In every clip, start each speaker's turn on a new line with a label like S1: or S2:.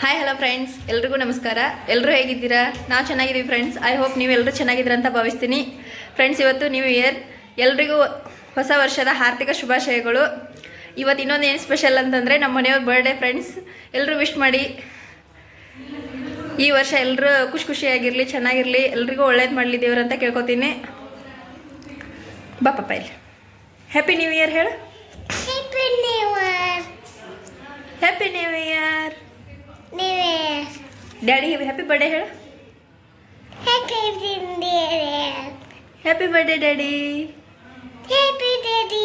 S1: Hi hello friends ಎಲ್ರಿಗೂ ನಮಸ್ಕಾರ. ಎಲ್ಲರೂ ಹೇಗಿದ್ದೀರಾ? ನಾವು ಚೆನ್ನಾಗಿದ್ದೀವಿ ಫ್ರೆಂಡ್ಸ್ ಐ ಹೋಪ್ ನೀವು ಎಲ್ಲರೂ ಚೆನ್ನಾಗಿದ್ದೀರ ಅಂತ ಭಾವಿಸ್ತೀನಿ. ಫ್ರೆಂಡ್ಸ್ ಇವತ್ತು ನ್ಯೂ ಇಯರ್ ಎಲ್ರಿಗೂ ಹೊಸ ವರ್ಷದ ಆರ್ಥಿಕ ಶುಭಾಶಯಗಳು. ಇವತ್ತು ಇನ್ನೊಂದು ಏನು ಸ್ಪೆಷಲ್ ಅಂತಂದರೆ ನಮ್ಮ ಮನೆಯವ್ರ ಬರ್ಡೇ ಫ್ರೆಂಡ್ಸ್ ಎಲ್ಲರೂ ವಿಶ್ ಮಾಡಿ. ಈ ವರ್ಷ ಎಲ್ಲರೂ ಖುಷಿ ಖುಷಿಯಾಗಿರಲಿ ಚೆನ್ನಾಗಿರಲಿ. ಎಲ್ರಿಗೂ ಒಳ್ಳೇದು ಮಾಡಲಿ ದೇವ್ರು ಅಂತ ಕೇಳ್ಕೊತೀನಿ. ಬಾಪಪ್ಪ ಪಾಪ ಇಲ್ಲಿ. ಹ್ಯಾಪಿ ನ್ಯೂ ಇಯರ್ ಹೇಳು.
S2: Happy new year
S1: happy new year
S2: Year!
S1: Daddy happy birthday ಹೇಳು! Happy birthday daddy
S2: happy daddy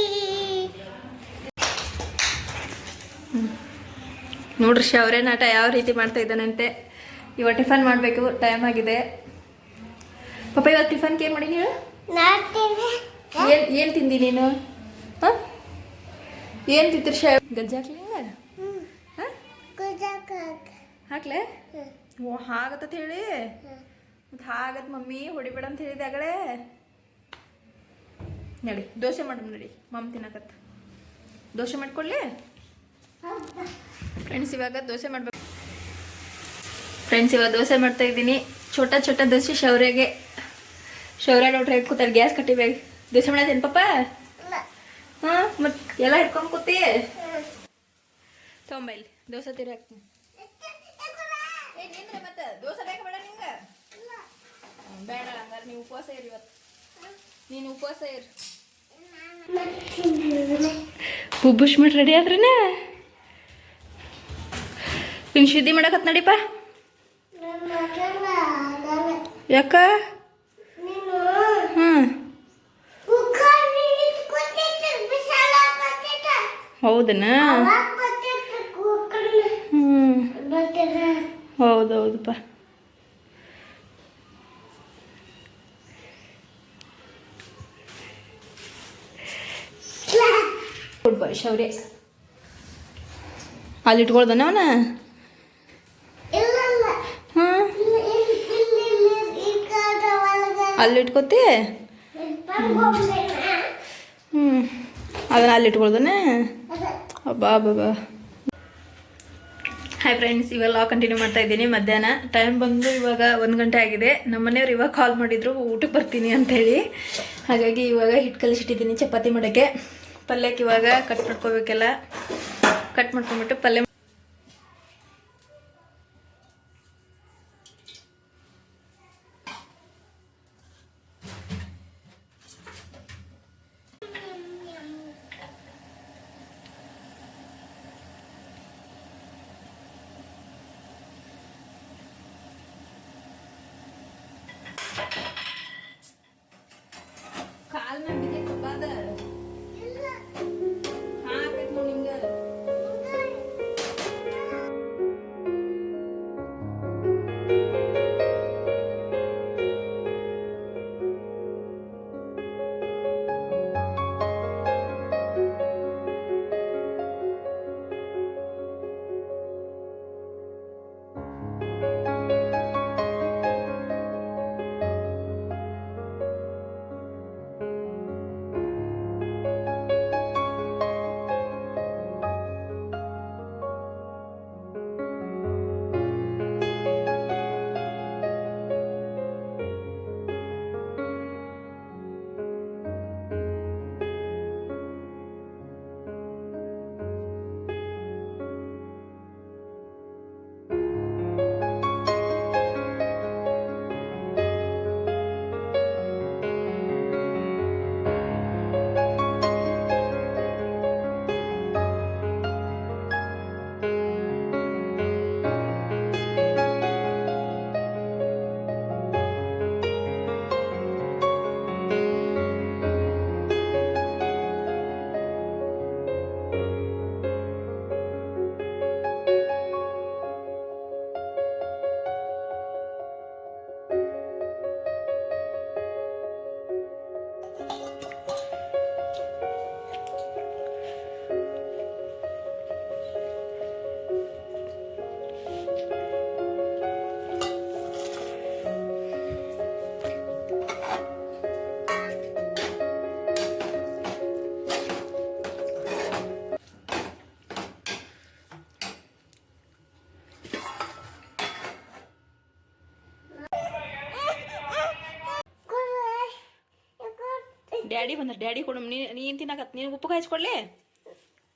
S1: ನೋಡ್ರಿ ಶೌರ್ಯ ನಾಟ ಯಾವ ರೀತಿ ಮಾಡ್ತಾ ಇದ್ದಾನಂತೆ. ಇವಾಗ ಟಿಫನ್ ಮಾಡಬೇಕು ಟೈಮ್ ಆಗಿದೆ. ಪಾಪ ಇವಾಗ ಟಿಫನ್ಗೆ ಏನು ಮಾಡೀನಿ ಹೇಳು. ಏನು ಏನು ತಿಂದಿ ನೀನು? ಹಾಂ? ಏನು ತಿಂತೀರಿ ಶಾ ಗಜ್ಜಾಕ್ಲಿಂಗ ಹಾಂ. ಹಾಕ್ಲೆ? ಓ ಹಾಗತ್ತ ಹೇಳಿ? ಮತ್ತು ಹಾಗತ್ ಮಮ್ಮಿ ಹೊಡಿಬೇಡ ಅಂತ ಹೇಳಿದೆ ಆಗಲೇ. ನಡಿ ದೋಸೆ ಮಾಡು ನಡಿ ಮಮ್ಮ ತಿನ್ನಕತ್ತ. ದೋಸೆ ಮಾಡ್ಕೊಳ್ಳಿ ಫ್ರೆಂಡ್ಸ್ ಇವಾಗ ದೋಸೆ ಮಾಡ್ಬೇಕು ಫ್ರೆಂಡ್ಸ್ ಇವಾಗ ದೋಸೆ ಮಾಡ್ತಾ ಇದ್ದೀನಿ. ಛೋಟ ಛೋಟ ದೋಸೆ ಶೌರ್ಯಗೆ. ಶೌರ್ಯ ನೋಡ್ರಿ ಕೂತಾರೆ ಗ್ಯಾಸ್ ಕಟ್ಟಿಬೇಕು ದೋಸೆ ಮಾಡೋದೇನ್ ಪಪ್ಪ? ಹಾಂ ಮತ್ತು ಎಲ್ಲ ಹಿಡ್ಕೊಂಡ್ ಕೂತಿ? ತೊಂಬೈಲಿ ದೋಸೆ ತೀರಿ ಹಾಕ್ತೀನಿ ಏ ನಿಂದ್ರೆ ಮತ್ತೆ ದೋಸೆ ಬೇಕಾ ಬೇಡ ನಿಂಗೆ ಹ್ಮ್, ಬೇಡ ಹಂಗಾರೆ ನೀವು ಉಪವಾಸ ಇರು ಇವತ್ತು. ನೀನು ಉಪವಾಸ ಇರು. ಬುಬ್ಬುಷ್ ಮಿಟ್ ರೆಡಿ ಆದ್ರೇನ? ನಿನ್ ಶುದ್ಧಿ ಮಾಡಕತ್ ನಡಿಪ. ಯಾಕ? ಹ್ಮ್. ಹೌದನ? ಶೌರ್ಯ. ಅಲ್ಲಿ ಇಟ್ಕೊಳ್ದನ ಅವನ? ಅಲ್ಲಿ ಇಟ್ಕೋತಿ? ಹ್ಞೂ ಅದನ್ನ ಅಲ್ಲಿ ಇಟ್ಕೊಳ್ದನ? ಅಬ್ಬಾ ಬಾಬಾ ಹಾಯ್ ಫ್ರೆಂಡ್ಸ್ ಇವೆಲ್ಲ ಕಂಟಿನ್ಯೂ ಮಾಡ್ತಾ ಇದ್ದೀನಿ. ಮಧ್ಯಾಹ್ನ ಟೈಮ್ ಬಂದು ಇವಾಗ ಒಂದು ಗಂಟೆ ಆಗಿದೆ. ನಮ್ಮ ಮನೆಯವ್ರು ಇವಾಗ ಕಾಲ್ ಮಾಡಿದ್ರು ಊಟಕ್ಕೆ ಬರ್ತೀನಿ ಅಂತೇಳಿ. ಹಾಗಾಗಿ ಇವಾಗ ಹಿಟ್ಟು ಕಲಿಸಿಟ್ಟಿದ್ದೀನಿ ಚಪಾತಿ ಮಾಡೋಕ್ಕೆ. ಪಲ್ಯಕ್ಕೆ ಇವಾಗ ಕಟ್ ಮಾಡ್ಕೋಬೇಕೆಲ್ಲ? ಕಟ್ ಮಾಡ್ಕೊಂಬಿಟ್ಟು ಪಲ್ಯ ಬಂದ ಡ್ಯಾಡಿ ಕೊಡು ನೀ ನೀನು ತಿನ್ನಕತ್ ನೀನು ಉಪ್ಪು ಕಾಯಿಸ್ಕೊಡ್ಲಿ?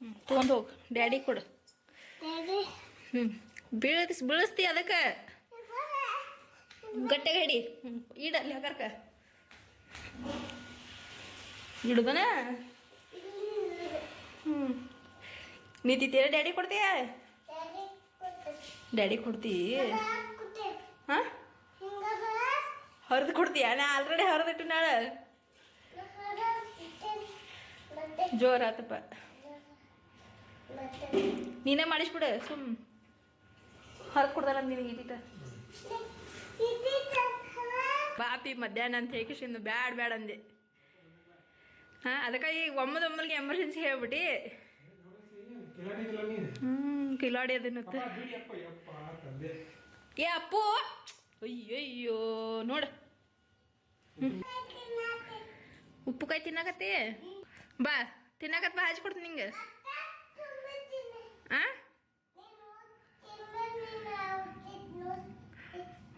S1: ಹ್ಞೂ ತೊಗೊಂಡು ಹೋಗು ಡ್ಯಾಡಿ ಕೊಡು.
S2: ಹ್ಮ್
S1: ಹ್ಞೂ ಬೀಳಿಸ್ ಬೀಳಿಸ್ತಿ ಅದಕ್ಕೆ. ಗಟ್ಟೆಗೆ ಹಿಡಿ. ಹ್ಞೂ ಇಡಲ್ಲಿ ಹಾಕರ್ಕ. ಇಡುದನ? ಹ್ಞೂ ನಿಂತಿದ್ದೀರ ಡ್ಯಾಡಿ ಕೊಡ್ತೀಯ?
S2: ಡ್ಯಾಡಿ ಕೊಡ್ತೀಯಾ
S1: ಡ್ಯಾಡಿ ಕೊಡ್ತೀ? ಹಾಂ?
S2: ಬಾ
S1: ಕೊಡ್ತೀಯ? ನಾ ಆಲ್ರೆಡಿ ಹರಿದಿಟ್ಟು ನಾಳೆ.
S2: ಮತ್ತೆ
S1: ಜೋರ್ ಆತಪ್ಪ
S2: ಮತ್ತೆ
S1: ನೀನೇ ಮಾಡಿಸ್ಬಿಡು, ಸುಮ್. ಹೊರಗೆ ಕೊಡ್ದಾರ ನಿನಗೆ ಇದೀಟ ಬಾಪಿ ಮಧ್ಯಾಹ್ನ ಅಂತ ಹೇಕಿಸಿಂದು ಬ್ಯಾಡ್ ಬ್ಯಾಡ್ ಅಂದೆ. ಹಾಂ, ಅದಕ್ಕೆ ಈಗ ಒಮ್ಮದೊಮ್ಮಲ್ಗೆ ಎಮರ್ಜೆನ್ಸಿ ಹೇಳ್ಬಿಟ್ಟು. ಹ್ಞೂ ಕಿಲಾಡಿ ಅದನ್ನತ್ತ ಏ, ಅಪ್ಪು. ಅಯ್ಯಯ್ಯೋ, ನೋಡ. ಉಪ್ಪು ಕಾಯಿ ತಿನ್ನಕತ್ತಿ? ಬಾ ತಿನ್ನಕತ್ ಬಾ, ಹಚ್ಕೊಡ್ತೀನಿ ನಿಂಗೆ. ಆ?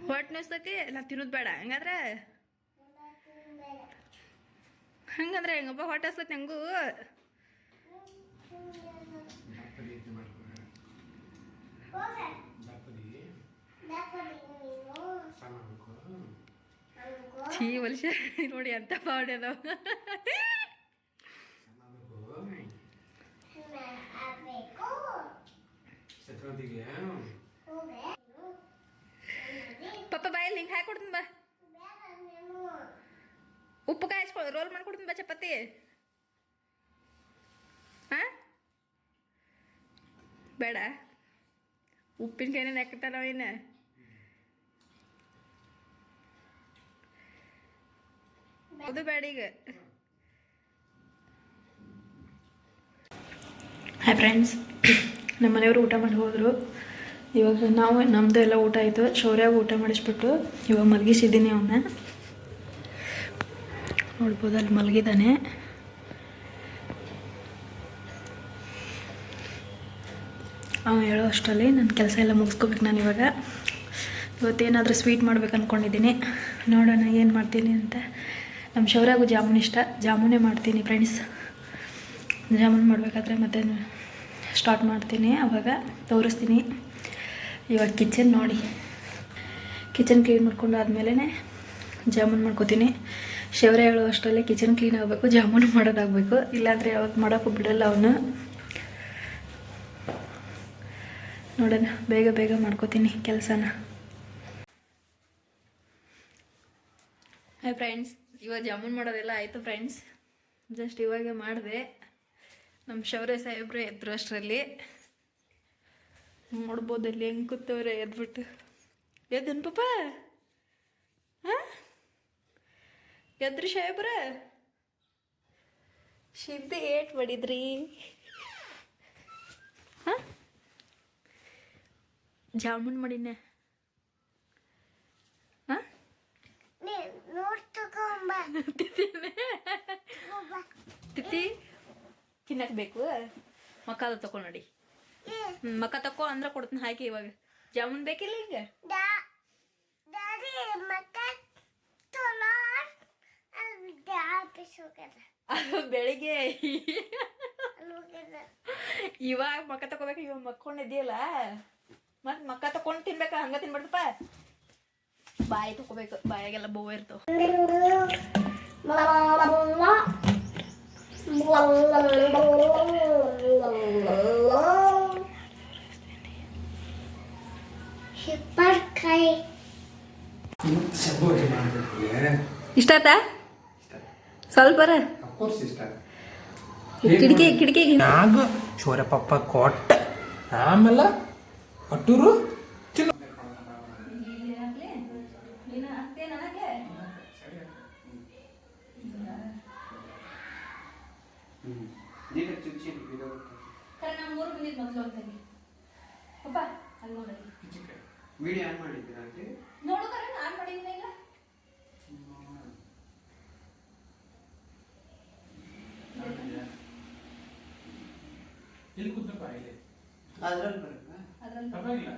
S1: ಹೊಟ್ಟೆ ನುಸ್ತೈತಿ ನಾ ತಿನ್ನೋದು ಬೇಡ. ಹಂಗಾದ್ರೆ? ಹಂಗಂದ್ರೆ ಹೆಂಗಪ್ಪ ಹೊಟ್ಟೆ ಹಸ್ತೈತಿ ಹೆಂಗೂ? ಛೀ ವರ್ಷ ನೋಡಿ ಅಂತ ಪಾವಡೆ ಅದಾವ. ಪಪ್ಪ ಬಾಯಲ್ಲಿ ಹಿಂಗೆ ಹಾಕೊಡ್ತೀನಿ ಬಾ. ಉಪ್ಪು ಕಾಯಿಸ್ಕೊ ರೋಲ್ ಮಾಡ್ಕೊಡ್ತೀನಿ ಬಾ ಚಪಾತಿ. ಹಾಂ? ಬೇಡ. ಉಪ್ಪಿನಕಾಯಿನ ನೆಕ್ತಾನ ಏನು ಅದು ಬೇಡ ಈಗ. ಹಾಯ್ ಫ್ರೆಂಡ್ಸ್ ನಮ್ಮ ಮನೆಯವರು ಊಟ ಮಾಡಿ ಹೋದರು. ಇವಾಗ ನಾವು ನಮ್ಮದು ಎಲ್ಲ ಊಟ ಆಯಿತು. ಶೌರ್ಯಾಗ ಊಟ ಮಾಡಿಸ್ಬಿಟ್ಟು ಇವಾಗ ಮಲಗಿಸಿದ್ದೀನಿ ಅವನ್ನ. ನೋಡ್ಬೋದು ಅಲ್ಲಿ ಮಲಗಿದ್ದಾನೆ. ಅವನು ಹೇಳೋ ಅಷ್ಟರಲ್ಲಿ ನನ್ನ ಕೆಲಸ ಎಲ್ಲ ಮುಗಿಸ್ಕೋಬೇಕು ನಾನು ಇವಾಗ. ಇವತ್ತೇನಾದರೂ ಸ್ವೀಟ್ ಮಾಡ್ಬೇಕು ಅಂದ್ಕೊಂಡಿದ್ದೀನಿ ನೋಡೋಣ ಏನು ಮಾಡ್ತೀನಿ ಅಂತ. ನಮ್ಮ ಶೌರ್ಯಾಗೂ ಜಾಮೂನ್ ಇಷ್ಟ. ಜಾಮೂನೇ ಮಾಡ್ತೀನಿ ಫ್ರೆಂಡ್ಸ್ ಜಾಮೂನ್ ಮಾಡಬೇಕಾದ್ರೆ ಮತ್ತೆ ಸ್ಟಾರ್ಟ್ ಮಾಡ್ತೀನಿ, ಅವಾಗ ತೋರಿಸ್ತೀನಿ. ಇವಾಗ ಕಿಚನ್ ನೋಡಿ. ಕಿಚನ್ ಕ್ಲೀನ್ ಮಾಡ್ಕೊಂಡು ಆದಮೇಲೆ ಜಾಮೂನ್ ಮಾಡ್ಕೋತೀನಿ. ಶೌರ್ಯ ಹೇಳೋ ಅಷ್ಟರಲ್ಲೇ ಕಿಚನ್ ಕ್ಲೀನ್ ಆಗಬೇಕು, ಜಾಮೂನು ಮಾಡೋದಾಗಬೇಕು. ಇಲ್ಲಾಂದರೆ ಯಾವಾಗ ಮಾಡೋಕ್ಕೂ ಬಿಡಲ್ಲ ಅವನು. ನೋಡೋಣ, ಬೇಗ ಬೇಗ ಮಾಡ್ಕೋತೀನಿ ಕೆಲಸನ. ಹಾಯ್ ಫ್ರೆಂಡ್ಸ್ ಇವಾಗ ಜಾಮೂನ್ ಮಾಡೋದೆಲ್ಲ ಆಯಿತು ಫ್ರೆಂಡ್ಸ್ ಜಸ್ಟ್ ಇವಾಗೆ ಮಾಡಿದೆ. ನಮ್ಮ ಶೌರ್ಯ ಸಾಹೇಬ್ರೆ ಎದ್ರು ಅಷ್ಟರಲ್ಲಿ. ನೋಡ್ಬೋದು ಅಲ್ಲಿ ಹೆಂಗೆ ಕೂತವ್ರೆ ಎದ್ಬಿಟ್ಟು. ಎದ್ದನ್ ಪಾಪ ಹಾಂ? ಎದ್ರು ಸಾಹೇಬ್ರ? ಶಿದ್ದೆ ಏಟ್ ಮಾಡಿದ್ರಿ. ಹಾಂ? ಜಾಮೂನ್ ಮಾಡಿನ ಹಾಂ? ತಿತ್ತಿ ತಿನ್ನಕ್ ಬೇಕು ಮಕ್ಕದ ತಕೊ ನೋಡಿ. ಮಕ್ಕ ತಕೋ ಅಂದ್ರೆ ಕೊಡ್ತೀನಿ ಹಾಕಿ ಇವಾಗ. ಜಾಮೂನ್ ಬೇಕಿಲ್ಲ
S2: ಹಿಂಗ ಮಕ್ಕ
S1: ಬೆಳಿಗ್ಗೆ. ಇವಾಗ ಮಕ್ಕ ತಕೋಬೇಕು ಇವಾಗ ಮಕ್ಕೊಂಡಿದ್ಯಲ್ಲ ಮತ್ ಮಕ್ಕ ತಕೊಂಡ್ ತಿನ್ಬೇಕ? ಹಂಗ ತಿನ್ಬಾರ್ದಪ್ಪ. ಬಾಯಿ ತಕೋಬೇಕು ಬಾಯಾಗೆಲ್ಲ ಬೋವ ಇರ್ತಾವ.
S2: ಹಿಪ್ಪರ್ಕಾಯಿ
S3: ಮಾಡಬೇಕು
S1: ಇಷ್ಟ
S3: ಆಯ್ತಾ? ಸ್ವಲ್ಪ
S1: ಕಿಟಕಿ ಕಿಟಕಿಗೆ
S3: ನಾಗ ಶೋರಪಪ್ಪ ಕೊಟ್ಟ. ಆಮೇಲೆ ಅಟ್ಟೂರು
S4: ವಿಡಿಯೋ ಆನ್ ಮಾಡಿದ್ದೀರಾ ಆಂಟಿ
S1: ನೋಡು ಕರೆ ಆನ್ ಮಾಡಿದ್ದೀನಿ ಇಲ್ಲ?
S3: ಇಲ್ಲಿ ಕೂತಪ್ಪ ಇಲ್ಲಿ.
S4: ಅದ್ರಲ್ಲಿ ಬರುತ್ತಾ?
S1: ಅದ್ರಲ್ಲಿ
S3: ಪರವಾಗಿಲ್ಲ.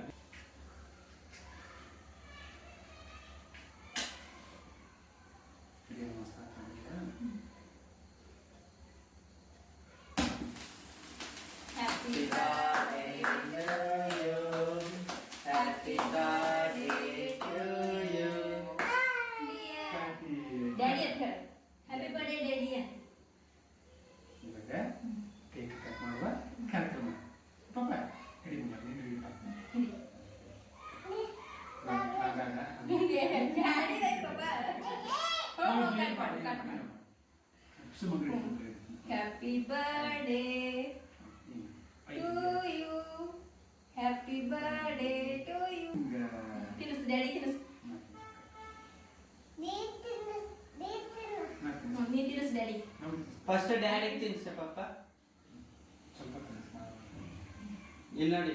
S4: ಫಸ್ಟ್ ಡ್ಯಾಡಿಗೆ ತಿನ್ಸ ಪಪ್ಪ
S3: ಸ್ವಲ್ಪ ತಿನ್ನಿಸು.
S4: ಇಲ್ಲಿ ನೋಡಿ.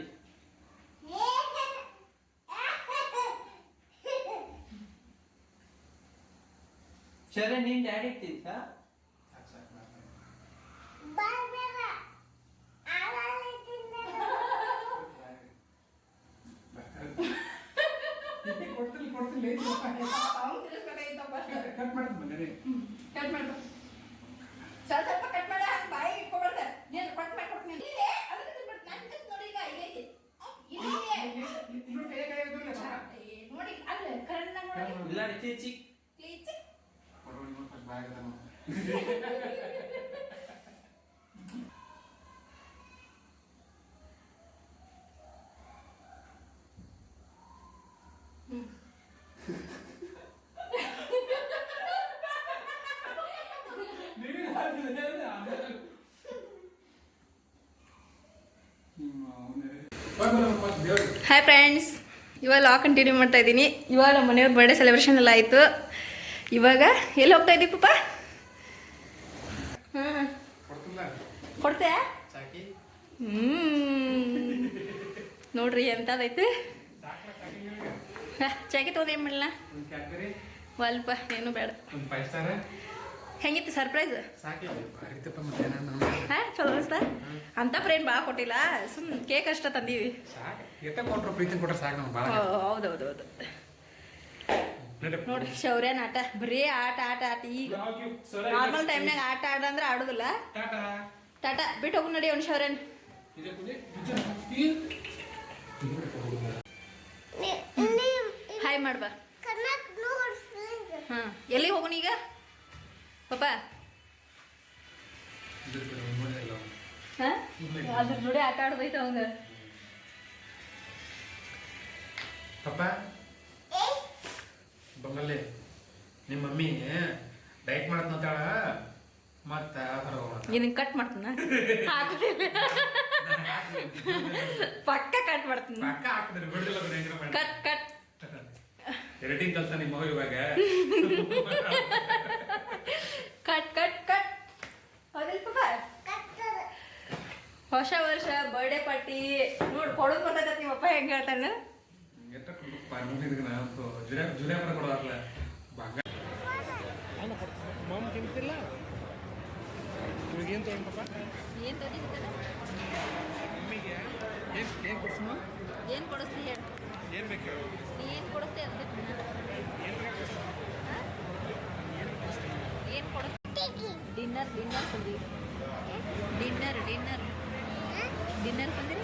S4: ಸರಿ ನೀನ್ ಡ್ಯಾಡಿಗೆ ತಿನ್ಸ
S3: ಕೊಡ್ತೀನಿ ಕೊಡ್ತೀನಿ ಕಟ್ ಮಾಡ್ತೀನಿ ಮಗನೇ
S1: ಕಟ್ ಮಾಡು ಸ್ವಲ್ಪ ಸ್ವಲ್ಪ ಕಟ್ ಮಾಡ ಬಾಯಿ ಇಟ್ಕೊಬಾರ್ದ ನೀನು ಕಟ್ ಮಾಡಿ ಕೊಡ್ತೀನಿ ಇಲ್ಲೇ ಅದನ್ನ ತಿನ್ಬಿಟ್ಟು ನಾನು ತಿನ್ನಿಸ್ ನೋಡಿ ಈಗ ಇಲ್ಲೈತಿ ಇಲ್ಲೇ
S3: ಇನ್ನೊಂದು ಕೈ ಕೈ ಎದುರ್ಲೆ ಸಾಕ.
S1: ಏ, ನೋಡಿ ಅಲ್ಲ ಕರೆಂಟ್ ನೋಡಿ
S4: ಇಲ್ಲ ನೋಡಿ ಚೀಚಿ
S1: ಪ್ಲೀಸ್
S3: ಕೊಡು, ಇನ್ನೊಂದು first ಬಾಯಾಗ ಅದ ನೋಡು. ನೀವೇ ಹಾಕಿದ್ರೆ ಆಮೇಲೆ ನಿಮ್ಮ ಅವನೇ. ಬಾ, ಬಾ, ಬಾ, ದೇವ್ರಿಗೆ.
S1: ಹಾಯ್ ಫ್ರೆಂಡ್ಸ್ ಇವಾಗ ಲಾ ಕಂಟಿನ್ಯೂ ಮಾಡ್ತಾ ಇದ್ದೀನಿ. ಇವಾಗ ನಮ್ಮ ಮನೆಯವ್ರ ಬರ್ಡೇ ಸೆಲೆಬ್ರೇಷನ್ ಎಲ್ಲ ಆಯಿತು. ಇವಾಗ ಎಲ್ಲಿ ಹೋಗ್ತಾ ಇದ್ದೀವಿ ಪಾಪ ಹಾಂ
S3: ಕೊಡ್ತಿಲ್ಲ
S1: ಕೊಡ್ತೆ
S3: ಸಾಕಿ
S1: ಹ್ಞೂ ನೋಡ್ರಿ ಎಂಥದೈತೆ? ಚಾಕಿ ತೊಗೊಂಡು ಏನು ಮಾಡಲ್ಲ
S3: ಒಂದು
S1: ಏನು ಬೇಡ. ಹೆಂಗಿತ್ತು ಸರ್ಪ್ರೈಸ್ ಹಾಂ ಚಲೋ ಅನಿಸ್ತಾ? ಅಂತ ಪ್ರೇಮ್ ಭಾಳ ಕೊಟ್ಟಿಲ್ಲ? ಸುಮ್ ಕೇಕ್ ಅಷ್ಟ ತಂದೀವಿ.
S3: ಭಾಳ
S1: ಹೌದು ಹೌದು ಹೌದು
S3: ನಡಿ.
S1: ನೋಡ್ರಿ. ಶೌರ್ಯನ ಆಟ. ಬರೀ ಆಟ ಆಟ ಆಟ. ಈಗ ನಾರ್ಮಲ್ ಟೈಮ್ನಾಗ ಆಟ ಆಡಂದ್ರೆ ಆಡೋದಿಲ್ಲ.
S3: ಟಾಟಾ.
S1: ಟಾಟಾ ಬಿಟ್ಟು ಹೋಗು ನಡಿ ಅವ್ನು ಶೌರ್ಯನ್. ಹಾಯ್ ಮಾಡ್ಬಾ ಹಾಂ ಎಲ್ಲಿ ಹೋಗೋಣ ಈಗ ಪಾಪ ಹಾಂ? ಅದ್ರ ಜೋಡಿ ಆಟ ಆಡೋದೈತೆ ಅವಂಗ.
S3: ಪಪ್ಪ. ಬಂಗಲ್ಲಿ ನಿಮ್ಮ ಮಮ್ಮಿ ಡೈಟ್ ಮತ್ತ ಹೊರಗೆ
S1: ಇದನ್ನ ಕಟ್ ಮಾಡ್ತೀನ? ಹಾಕುದಿಲ್ಲ. ಪಕ್ಕ ಕಟ್ ಮಾಡ್ತೀನಿ.
S3: ಪಕ್ಕ ಅದನ್ನ ಹೆಂಗಾರ ಮಾಡಿ.
S1: ಕಟ್ ಕಟ್
S3: ಎಡಿಟಿಂಗ್ ಕೆಲಸ ನಿಮ್ಮ ಮಗು ಇವಾಗ.
S1: ಕಟ್ ಕಟ್ ಕಟ್ ಹೌದಿಲ್ಲ ಪಾಪ ಹೊಸ ವರ್ಷ ಬರ್ಡೇ ಪಾರ್ಟಿ ನೋಡ್ ಕೊಡೋದು ಬರ್ತೈತೆ ನಿಮ್ಮಪ್ಪ ಹೆಂಗ್ ಹೇಳ್ತಾನ?
S3: ಜುಲೈ ಜುಲೈ ಬರ ಬಂಗಾರ. ತಿಂತಿಲ್ಲ? ನಿಮಗೇನು ತೊಗೊಂಡು ಪಪ್ಪ
S1: ಏನ್ ತೊಗೊಂಡಿದ್ದಲ್ಲ
S3: ಮಮ್ಮಿಗೆ ಏನು ಏನು ಕೊಡ್ಸಮ್ಮ?
S1: ಏನು ಕೊಡಿಸ್ತಿ ಹೇಳು.
S3: ಏನು ಬೇಕು
S1: ನೀ ಏನ್ ಕೊಡಿಸ್ತಿ ಅಂತ
S3: ಏನು ಬೇಕು
S1: ಏನ್ ಕೊಡಿಸ್ತಿ? ಡಿನ್ನರ್ ಡಿನ್ನರ್ ಕೊಡಿ ಡಿನ್ನರ್ ಡಿನ್ನರ್ ಡಿನ್ನರ್ ಬಂದಿರಲ್ಲ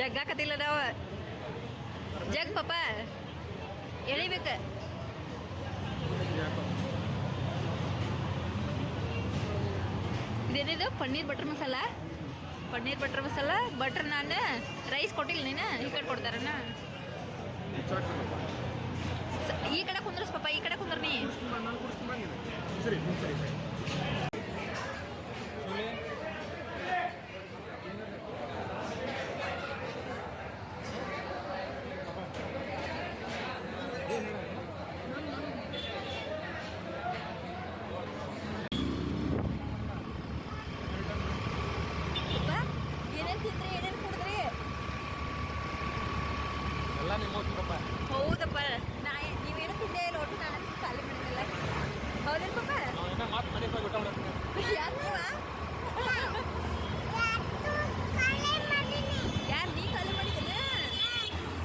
S1: ಜಗ್ಗಾಕತಿಲ್ಲ ನಾವ ಜಗ್ ಪಾಪ. ಎಳಿಬೇಕು. ಇದೇನಿದು? Paneer butter masala? Paneer butter masala, butter ನಾನು, ರೈಸ್ ಕೊಟ್ಟಿಲ್ಲ ನೀನು? ಈ ಕಡೆ ಕೊಡ್ತಾರನ? ಈ ಕಡೆ ಕುಂದ್ರಸ್ ಪಾಪ, ಈ ಕಡೆ ಕುಂದ್ರ ನೀ ಯಾರು ನೀವ
S2: ಯಾತು ಕಲೆ ಮಾಡಿನಿ
S1: ಯಾರು ನೀ ಖಾಲಿ ಮಾಡಿದ್ದೀನ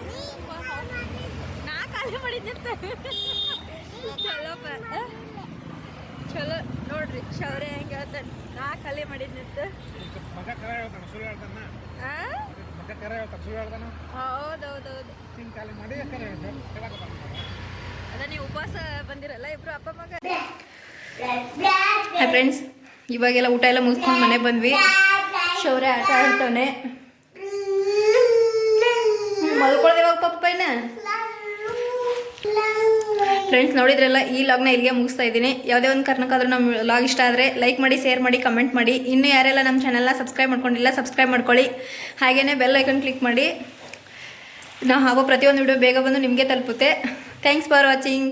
S2: ನೀ ಮಾಡಿನಿ
S1: ನಾ ಖಾಲಿ ಮಾಡಿದ್ದಂತ ಚಲೋಪ್ಪ ಆ? ಚಲೋ ನೋಡ್ರಿ ಶೌರ್ಯ ಹೆಂಗೆ ಹೇಳ್ತಾನೆ ನಾ ಖಾಲಿ ಮಾಡಿದ್ನಂತ
S3: ಮಗ ಕರ ಹೇಳ್ತಾನೆ ಸುಳ್ಳು ಹೇಳ್ತಾನ
S1: ಆ?
S3: ಮಗ ಕರ ಹೇಳ್ತಾನೆ ಸುಳ್ಳು ಹೇಳ್ತಾನ
S1: ಹೌದೌದೌದು
S3: ಹಿಂಗೆ ಖಾಲಿ ಮಾಡಿ ಕರ ಹೇಳ್ತಾನೆ ಹೇಳಕ್ಕೆ ಬರ್ತಾನೆ
S1: ಅದ ನೀವು ಉಪವಾಸ ಬಂದಿರಲ್ಲ ಇಬ್ರು ಅಪ್ಪ ಮಗ ಹಾಯ್ ಫ್ರೆಂಡ್ಸ್ ಇವಾಗೆಲ್ಲ ಊಟ ಎಲ್ಲ ಮುಗಿಸ್ಕೊಂಡು ಮನೆ ಬಂದ್ವಿ. ಶೌರ್ಯ ಆಟ ಆಡ್ತಾನೆ ಮಲ್ಕೊಳ್ದೆ ಇವಾಗ ಪಪ್ಪ ಫ್ರೆಂಡ್ಸ್ ನೋಡಿದ್ರೆಲ್ಲ, ಈ ಲಾಗ್ನ ಇಲ್ಲಿಗೆ ಮುಗಿಸ್ತಾ ಇದ್ದೀನಿ. ಯಾವುದೇ ಒಂದು ಕಾರಣಕ್ಕಾದ್ರೂ ನಮ್ಮ ಲಾಗ್ ಇಷ್ಟ ಆದರೆ ಲೈಕ್ ಮಾಡಿ ಶೇರ್ ಮಾಡಿ ಕಮೆಂಟ್ ಮಾಡಿ. ಇನ್ನೂ ಯಾರೆಲ್ಲ ನಮ್ಮ ಚಾನಲ್ನ ಸಬ್ಸ್ಕ್ರೈಬ್ ಮಾಡ್ಕೊಂಡಿಲ್ಲ ಸಬ್ಸ್ಕ್ರೈಬ್ ಮಾಡ್ಕೊಳ್ಳಿ. ಹಾಗೆಯೇ ಬೆಲ್ ಐಕನ್ ಕ್ಲಿಕ್ ಮಾಡಿ. ನಾವು ಹಾಗೋ ಪ್ರತಿಯೊಂದು ವಿಡಿಯೋ ಬೇಗ ಬಂದು ನಿಮಗೆ ತಲುಪುತ್ತೆ. Thanks for watching